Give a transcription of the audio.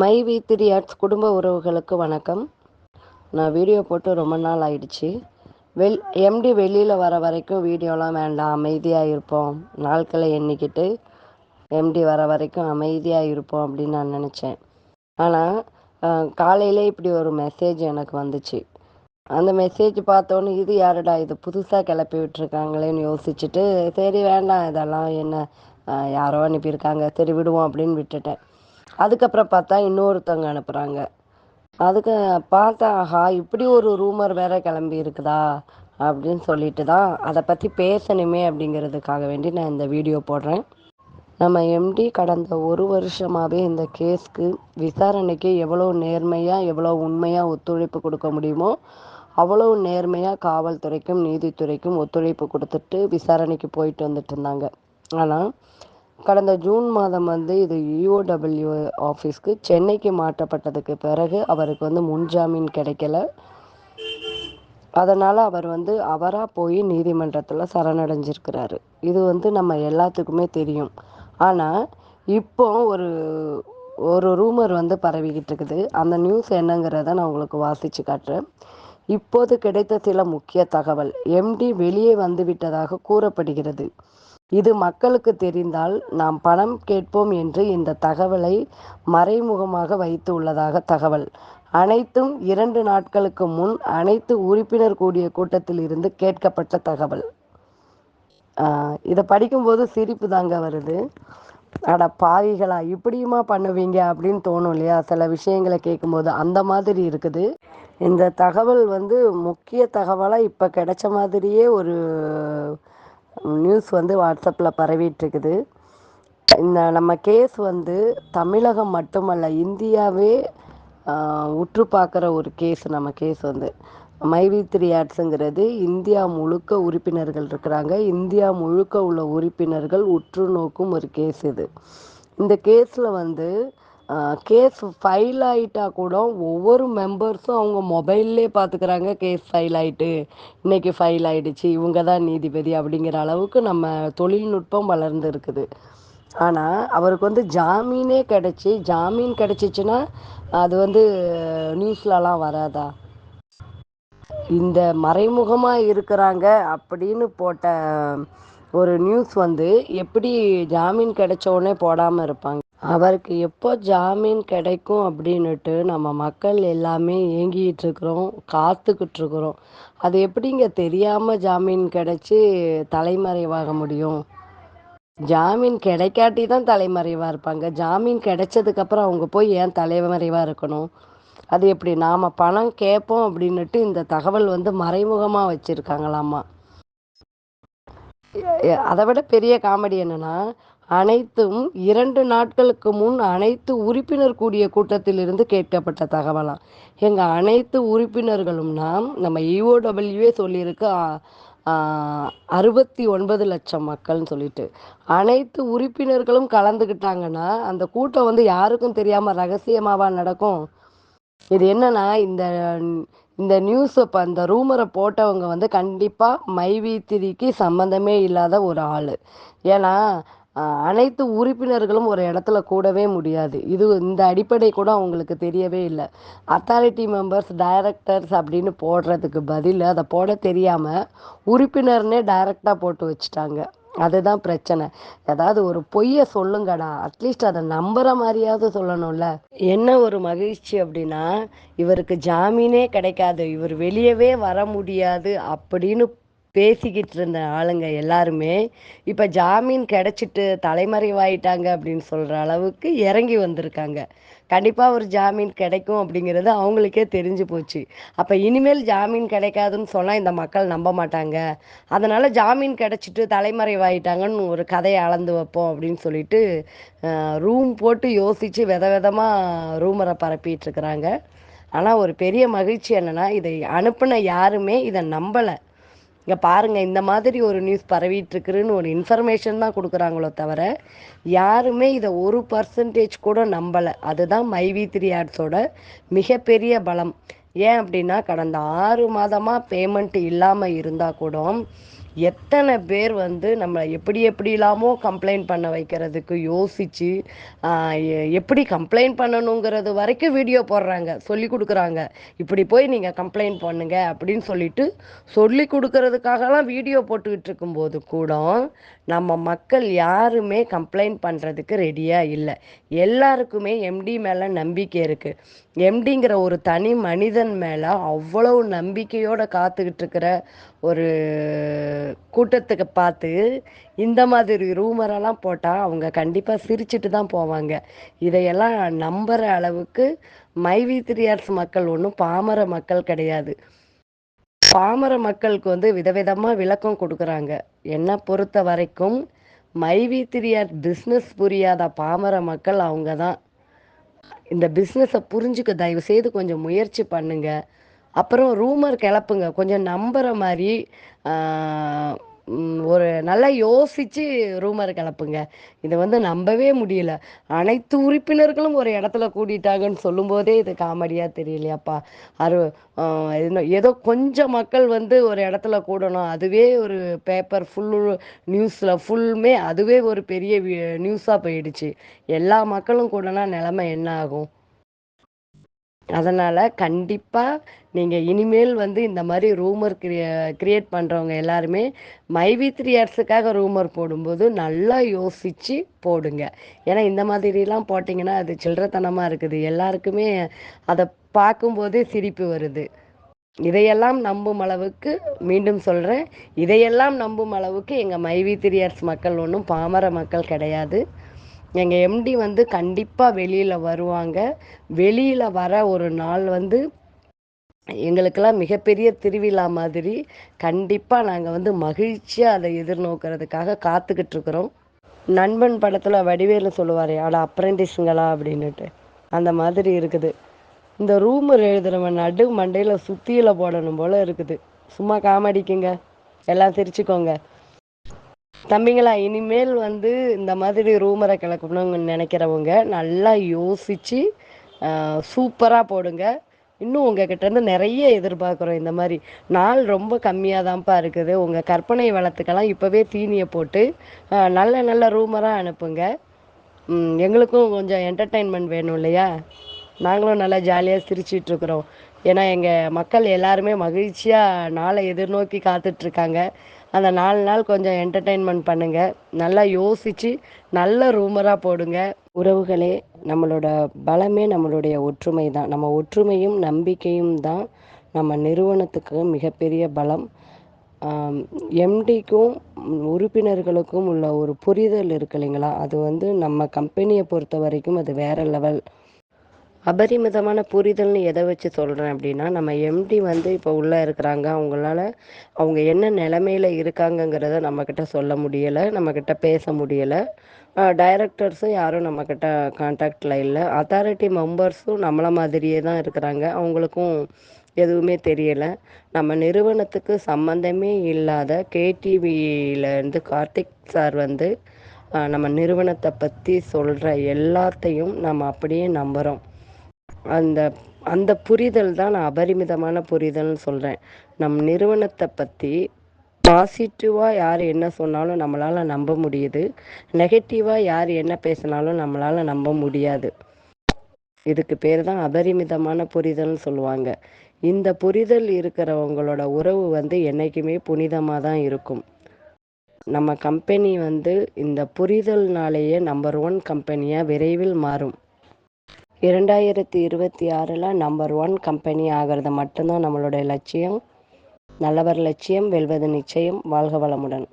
My we three arts குடும்ப உறவுகளுக்கு வணக்கம். நான் வீடியோ போட்டு ரொம்ப நாள் ஆயிடுச்சு. வெள் எம்டி வெளியில் வர வரைக்கும் வீடியோலாம் வேண்டாம் அமைதியாக இருப்போம். நாட்களை எண்ணிக்கிட்டு எம்டி வர வரைக்கும் அமைதியாக இருப்போம் அப்படின்னு நான் நினச்சேன். ஆனால் காலையில் இப்படி ஒரு மெசேஜ் எனக்கு வந்துச்சு. அந்த மெசேஜ் பார்த்தோன்னே இது யாருடா இது புதுசாக கிளப்பி விட்டுருக்காங்களேன்னு யோசிச்சுட்டு சரி வேண்டாம் இதெல்லாம் என்ன யாரோ அனுப்பியிருக்காங்க சரி விடுவோம் அப்படின்னு விட்டுட்டேன். அதுக்கப்புறம் பார்த்தா இன்னொருத்தவங்க அனுப்புகிறாங்க அதுக்கு பார்த்தா ஆஹா இப்படி ஒரு ரூமர் வேற கிளம்பி இருக்குதா? அப்படின்னு சொல்லிட்டு தான் அதை பற்றி பேசணுமே அப்படிங்கிறதுக்காக வேண்டி நான் இந்த வீடியோ போடுறேன். நம்ம எம்டி கடந்த ஒரு வருஷமாகவே இந்த கேஸ்க்கு விசாரணைக்கு எவ்வளோ நேர்மையாக எவ்வளோ உண்மையாக ஒத்துழைப்பு கொடுக்க முடியுமோ அவ்வளோ நேர்மையாக காவல்துறைக்கும் நீதித்துறைக்கும் ஒத்துழைப்பு கொடுத்துட்டு விசாரணைக்கு போயிட்டு வந்துட்டு இருந்தாங்க. ஆனால் கடந்த ஜூன் மாதம் வந்து இது யூஓடபிள்யூ ஆஃபீஸ்க்கு சென்னைக்கு மாற்றப்பட்டதுக்கு பிறகு அவருக்கு வந்து முன்ஜாமீன் கிடைக்கல. அதனால் அவர் வந்து அவராக போய் நீதிமன்றத்தில் சரணடைஞ்சிருக்கிறாரு. இது வந்து நம்ம எல்லாத்துக்குமே தெரியும். ஆனால் இப்போ ஒரு ஒரு ரூமர் வந்து பரவிக்கிட்டு இருக்குது அந்த நியூஸ் என்னங்கிறத நான் உங்களுக்கு வாசித்து காட்டுறேன். இப்போது கிடைத்த சில முக்கிய தகவல். எம்டி வெளியே வந்து விட்டதாக கூறப்படுகிறது. இது மக்களுக்கு தெரிந்தால் நாம் பணம் கேட்போம் என்று இந்த தகவலை மறைமுகமாக வைத்து உள்ளதாக தகவல். அனைத்தும் இரண்டு நாட்களுக்கு முன் அனைத்து உறுப்பினர் கூடிய கூட்டத்தில் இருந்து கேட்கப்பட்ட தகவல். இதை படிக்கும்போது சிரிப்பு தாங்க வருது. அட பாவிகளா இப்படியுமா பண்ணுவீங்க அப்படின்னு தோணும் இல்லையா? சில விஷயங்களை கேட்கும்போது அந்த மாதிரி இருக்குது. இந்த தகவல் வந்து முக்கிய தகவலாக இப்போ கிடைச்ச மாதிரியே ஒரு நியூஸ் வந்து வாட்ஸ்அப்பில் பரவிட்டுருக்குது. இந்த நம்ம கேஸ் வந்து தமிழகம் மட்டுமல்ல இந்தியாவே உற்று பார்க்குற ஒரு கேஸ் நம்ம கேஸ் வந்து. மைவி த்ரீ ஆட்ஸுங்கிறது இந்தியா முழுக்க உறுப்பினர்கள் இருக்கிறாங்க. இந்தியா முழுக்க உள்ள உறுப்பினர்கள் உற்று நோக்கும் ஒரு கேஸ் இது. இந்த கேஸில் வந்து கேஸ் ஃபைல் ஆகிட்டா கூட ஒவ்வொரு மெம்பர்ஸும் அவங்க மொபைல்லே பார்த்துக்கிறாங்க கேஸ் ஃபைல் ஆகிட்டு இன்றைக்கி ஃபைல் ஆகிடுச்சு இவங்க தான் நீதிபதி அப்படிங்கிற அளவுக்கு நம்ம தொழில்நுட்பம் வளர்ந்து இருக்குது ஆனால் அவருக்கு வந்து ஜாமீனே கிடச்சி ஜாமீன் கிடச்சிச்சின்னா அது வந்து நியூஸ்லலாம் வராதா? இந்த மறைமுகமாக இருக்கிறாங்க அப்படின்னு போட்ட ஒரு நியூஸ் வந்து எப்படி ஜாமீன் கிடைச்ச உடனே போடாமல் இருப்பாங்க? அவருக்கு எப்போ ஜாமீன் கிடைக்கும் அப்படின்னுட்டு நம்ம மக்கள் எல்லாமே ஏங்கிக்கிட்டு இருக்கிறோம் காத்துக்கிட்டு இருக்கிறோம் அது எப்படிங்க தெரியாமல் ஜாமீன் கிடைச்சி தலைமறைவாக முடியும்? ஜாமீன் கிடைக்காட்டி தான் தலைமறைவாக இருப்பாங்க. ஜாமீன் கிடைச்சதுக்கப்புறம் அவங்க போய் ஏன் தலைமறைவாக இருக்கணும்? அது எப்படி நாம் பணம் கேட்போம் அப்படின்னுட்டு இந்த தகவல் வந்து மறைமுகமாக வச்சுருக்காங்களாமா அதை விட பெரிய காமெடி என்னென்னா அனைத்தும் இரண்டு நாட்களுக்கு முன் அனைத்து உறுப்பினர் கூடிய கூட்டத்திலிருந்து கேட்கப்பட்ட தகவலாம் எங்கள் அனைத்து உறுப்பினர்களும்னா நம்ம இஓடபிள்யூவே சொல்லியிருக்கு அறுபத்தி ஒன்பது லட்சம் மக்கள்னு சொல்லிட்டு. அனைத்து உறுப்பினர்களும் கலந்துக்கிட்டாங்கன்னா அந்த கூட்டம் வந்து யாருக்கும் தெரியாமல் ரகசியமாவா நடக்கும்? இது என்னன்னா இந்த இந்த நியூஸ் இப்போ அந்த ரூமரை போட்டவங்க வந்து கண்டிப்பாக மைவி திரிக்கு சம்மந்தமே இல்லாத ஒரு ஆள். ஏன்னா அனைத்து உறுப்பினர்களும் ஒரு இடத்துல கூடவே முடியாது. இது இந்த அடிப்படை கூட அவங்களுக்கு தெரியவே இல்லை. அத்தாரிட்டி மெம்பர்ஸ் டைரக்டர்ஸ் அப்படின்னு போடுறதுக்கு பதில் அதை போட தெரியாமல் உறுப்பினர்னே டைரக்டாக போட்டு வச்சுட்டாங்க. அதுதான் பிரச்சனை. ஏதாவது ஒரு பொய்யை சொல்லுங்கடா. அட்லீஸ்ட் அதை நம்புற மாதிரியாவது சொல்லணும்ல. என்ன ஒரு மகிழ்ச்சி அப்படின்னா இவருக்கு ஜாமீனே கிடைக்காது. இவர் வெளியவே வர முடியாது அப்படின்னு பேசிக்கிட்டு இருந்த ஆளுங்க எல்லாருமே இப்போ ஜாமீன் கிடச்சிட்டு தலைமறைவாயிட்டாங்க அப்படின்னு சொல்கிற அளவுக்கு இறங்கி வந்திருக்காங்க. கண்டிப்பாக ஒரு ஜாமீன் கிடைக்கும் அப்படிங்கிறது அவங்களுக்கே தெரிஞ்சு போச்சு. அப்போ இனிமேல் ஜாமீன் கிடைக்காதுன்னு சொன்னால் இந்த மக்கள் நம்ப மாட்டாங்க. அதனால் ஜாமீன் கிடச்சிட்டு தலைமறைவாயிட்டாங்கன்னு ஒரு கதையை அளந்து வைப்போம் அப்படின்னு சொல்லிட்டு ரூம் போட்டு யோசித்து வித விதமாக ரூமரை பரப்பிட்டு இருக்கிறாங்க. ஆனால் ஒரு பெரிய மகிழ்ச்சி என்னென்னா இதை அனுப்பின யாருமே இதை நம்பலை. இங்கே பாருங்கள் இந்த மாதிரி ஒரு நியூஸ் பரவிட்டுருக்குன்னு ஒரு இன்ஃபர்மேஷன் தான் கொடுக்குறாங்களோ தவிர யாருமே இதை ஒரு பர்சன்டேஜ் கூட நம்பலை. அதுதான் மைவி த்ரீ ஆட்ஸோட மிகப்பெரிய பலம். ஏன் அப்படின்னா கடந்த ஆறு மாதமாக பேமெண்ட் இல்லாமல் இருந்தால் கூட எத்தனை பேர் வந்து நம்ம எப்படி எப்படிலாமோ கம்ப்ளைண்ட் பண்ண வைக்கிறதுக்கு யோசித்து எப்படி கம்ப்ளைண்ட் பண்ணணுங்கிறது வரைக்கும் வீடியோ போடுறாங்க சொல்லி கொடுக்குறாங்க. இப்படி போய் நீங்கள் கம்ப்ளைண்ட் பண்ணுங்க அப்படின்னு சொல்லிட்டு சொல்லி கொடுக்கறதுக்காகலாம் வீடியோ போட்டுக்கிட்டு இருக்கும்போது கூட நம்ம மக்கள் யாருமே கம்ப்ளைண்ட் பண்ணுறதுக்கு ரெடியாக இல்லை. எல்லாருக்குமே எம்டி மேலே நம்பிக்கை இருக்குது எம்டிங்கிற ஒரு தனி மனிதன் மேலே அவ்வளவு நம்பிக்கையோடு காத்துக்கிட்டு இருக்கிற ஒரு கூட்டத்துக்கு பார்த்து இந்த மாதிரி ரூமரெல்லாம் போட்டால் அவங்க கண்டிப்பாக சிரிச்சிட்டு தான் போவாங்க. இதையெல்லாம் நம்புகிற அளவுக்கு மைவி த்ரீ மக்கள் ஒன்றும் பாமர மக்கள் கிடையாது. பாமர மக்களுக்கு வந்து விதவிதமாக விளக்கம் கொடுக்குறாங்க. என்னை பொறுத்த வரைக்கும் மைவி த்ரீ பிஸ்னஸ் புரியாத பாமர மக்கள் அவங்க தான். இந்த பிஸ்னஸை புரிஞ்சுக்க தயவு செய்து கொஞ்சம் முயற்சி பண்ணுங்கள் அப்புறம் ரூமர் கிளப்புங்க. கொஞ்சம் நம்புகிற மாதிரி ஒரு நல்லா யோசித்து ரூமர் கிளப்புங்க. இதை வந்து நம்பவே முடியல. அனைத்து உறுப்பினர்களும் ஒரு இடத்துல கூட்டிட்டாங்கன்னு சொல்லும்போதே இது காமெடியாக தெரியலையாப்பா. அரு ஏதோ கொஞ்சம் மக்கள் வந்து ஒரு இடத்துல கூடணும். அதுவே ஒரு பேப்பர் ஃபுல்லு நியூஸில் ஃபுல்லுமே அதுவே ஒரு பெரிய நியூஸாக போயிடுச்சு. எல்லா மக்களும் கூடனா நிலமை என்ன ஆகும்? அதனால் கண்டிப்பாக நீங்கள் இனிமேல் வந்து இந்த மாதிரி ரூமர் கிரியே கிரியேட் பண்ணுறவங்க எல்லாருமே மைவி த்ரீ இயர்ஸுக்காக ரூமர் போடும்போது நல்லா யோசித்து போடுங்க. ஏன்னா இந்த மாதிரிலாம் போட்டிங்கன்னா அது சில்லறத்தனமாக இருக்குது. எல்லாருக்குமே அதை பார்க்கும்போதே சிரிப்பு வருது. இதையெல்லாம் நம்பும் அளவுக்கு மீண்டும் சொல்கிறேன் இதையெல்லாம் நம்பும் அளவுக்கு எங்கள் மைவி த்ரீ இயர்ஸ் மக்கள் ஒன்றும் பாமர மக்கள் கிடையாது. எங்கள் எம்டி வந்து கண்டிப்பாக வெளியில் வருவாங்க. வெளியில் வர ஒரு நாள் வந்து எங்களுக்கெல்லாம் மிகப்பெரிய திருவிழா மாதிரி. கண்டிப்பாக நாங்கள் வந்து மகிழ்ச்சியாக அதை எதிர்நோக்கிறதுக்காக காத்துக்கிட்டு இருக்கிறோம். நண்பன் படத்தில் வடிவேலு சொல்லுவார் அட அப்ரெண்டிஸுங்களா அப்படின்னுட்டு. அந்த மாதிரி இருக்குது. இந்த ரூமர் எழுதுறவன் நடு மண்டையில் சுத்தியில் போடணும் போல் இருக்குது. சும்மா காமெடிக்குங்க எல்லாம் சிரிச்சுக்கோங்க. தம்பிங்களா இனிமேல் வந்து இந்த மாதிரி ரூமரை கிளக்கணும்னு நினைக்கிறவங்க நல்லா யோசித்து சூப்பராக போடுங்க. இன்னும் உங்ககிட்ட இருந்து நிறைய எதிர்பார்க்குறோம் இந்த மாதிரி. நாள் ரொம்ப கம்மியாக தான்ப்பா இருக்குது. உங்கள் கற்பனை வளத்துக்கெல்லாம் இப்போவே தீனியை போட்டு நல்ல நல்ல ரூமராக அனுப்புங்க. எங்களுக்கும் கொஞ்சம் என்டர்டெயின்மெண்ட் வேணும் இல்லையா? நாங்களும் நல்லா ஜாலியாக சிரிச்சிட்ருக்குறோம். ஏன்னா எங்கள் மக்கள் எல்லாருமே மகிழ்ச்சியாக நாளை எதிர்நோக்கி காத்துட்ருக்காங்க. அந்த நாலு நாள் கொஞ்சம் என்டர்டெயின்மெண்ட் பண்ணுங்க. நல்லா யோசித்து நல்ல ரூமராக போடுங்க. உறவுகளே நம்மளோட பலமே நம்மளுடைய ஒற்றுமை தான். நம்ம ஒற்றுமையும் நம்பிக்கையும் தான் நம்ம நிறுவனத்துக்கு மிகப்பெரிய பலம். எம்டிக்கும் உறுப்பினர்களுக்கும் உள்ள ஒரு புரிதல் இருக்கு இல்லைங்களா? அது வந்து நம்ம கம்பெனியை பொறுத்த வரைக்கும் அது வேற லெவல் அபரிமிதமான புரிதல்னு எதை வச்சு சொல்கிறேன் அப்படின்னா நம்ம எம்டி வந்து இப்போ உள்ளே இருக்கிறாங்க. அவங்களால அவங்க என்ன நிலமையில இருக்காங்கங்கிறத நம்மக்கிட்ட சொல்ல முடியலை. நம்மக்கிட்ட பேச முடியலை. டைரக்டர்ஸும் யாரும் நம்மக்கிட்ட கான்டாக்டில் இல்லை. அத்தாரிட்டி மெம்பர்ஸும் நம்மளை மாதிரியே தான் இருக்கிறாங்க. அவங்களுக்கும் எதுவுமே தெரியலை. நம்ம நிறுவனத்துக்கு சம்மந்தமே இல்லாத கேடிவியிலேருந்து கார்த்திக் சார் வந்து நம்ம நிறுவனத்தை பற்றி சொல்கிற எல்லாத்தையும் நம்ம அப்படியே நம்புகிறோம் அந்த அந்த புரிதல் தான் நான் அபரிமிதமான புரிதல்னு சொல்கிறேன் நம் நிறுவனத்தை பற்றி பாசிட்டிவாக யார் என்ன சொன்னாலும் நம்மளால் நம்ப முடியுது. நெகட்டிவாக யார் என்ன பேசினாலும் நம்மளால் நம்ப முடியாது. இதுக்கு பேர் தான் அபரிமிதமான புரிதல்னு சொல்லுவாங்க. இந்த புரிதல் இருக்கிறவங்களோட உறவு வந்து என்றைக்குமே புனிதமாக தான் இருக்கும். நம்ம கம்பெனி வந்து இந்த புரிதல்னாலேயே நம்பர் ஒன் கம்பெனியாக விரைவில் மாறும். இரண்டாயிரத்தி இருபத்தி ஆறில் நம்பர் ஒன் கம்பெனி ஆகிறது மட்டும்தான் நம்மளுடைய லட்சியம். நல்லவர் லட்சியம் வெல்வது நிச்சயம் வாழ்க வளமுடன்.